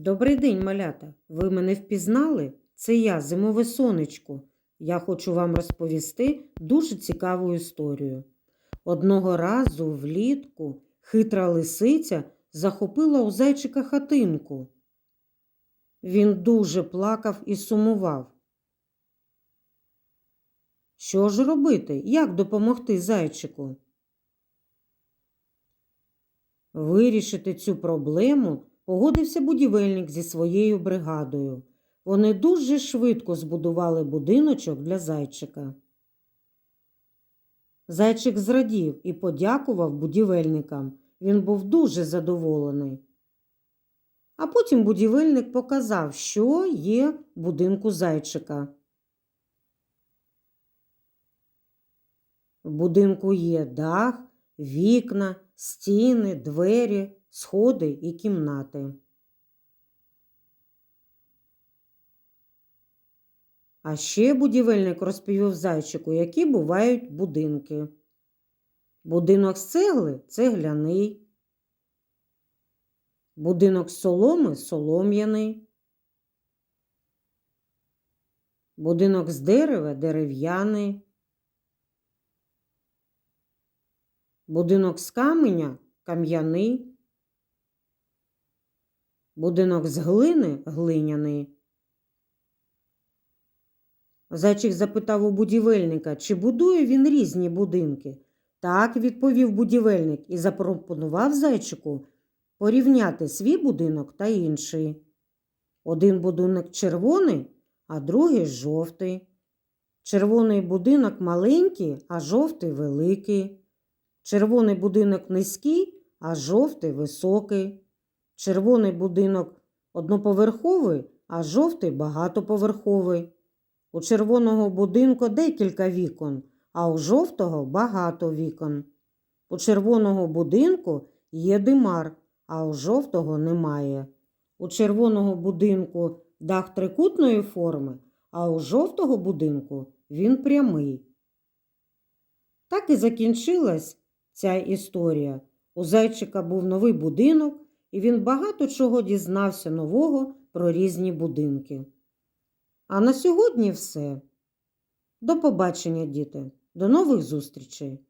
Добрий день, малята. Ви мене впізнали? Це я, зимове сонечко. Я хочу вам розповісти дуже цікаву історію. Одного разу влітку хитра лисиця захопила у зайчика хатинку. Він дуже плакав і сумував. Що ж робити? Як допомогти зайчику? Вирішити цю проблему погодився будівельник зі своєю бригадою. Вони дуже швидко збудували будиночок для зайчика. Зайчик зрадів і подякував будівельникам. Він був дуже задоволений. А потім будівельник показав, що є в будинку зайчика. В будинку є дах, вікна, стіни, двері, сходи і кімнати. А ще будівельник розповів зайчику, які бувають будинки. Будинок з цегли цегляний. Будинок з соломи солом'яний. Будинок з дерева дерев'яний. Будинок з каменя кам'яний. Будинок з глини глиняний. Зайчик запитав у будівельника, чи будує він різні будинки. Так, відповів будівельник і запропонував зайчику порівняти свій будинок та інший. Один будинок червоний, а другий жовтий. Червоний будинок маленький, а жовтий великий. Червоний будинок низький, а жовтий високий. Червоний будинок одноповерховий, а жовтий багатоповерховий. У червоного будинку декілька вікон, а у жовтого багато вікон. У червоного будинку є димар, а у жовтого немає. У червоного будинку дах трикутної форми, а у жовтого будинку він прямий. Так і закінчилась ця історія. У зайчика був новий будинок, і він багато чого дізнався нового про різні будинки. А на сьогодні все. До побачення, діти. До нових зустрічей!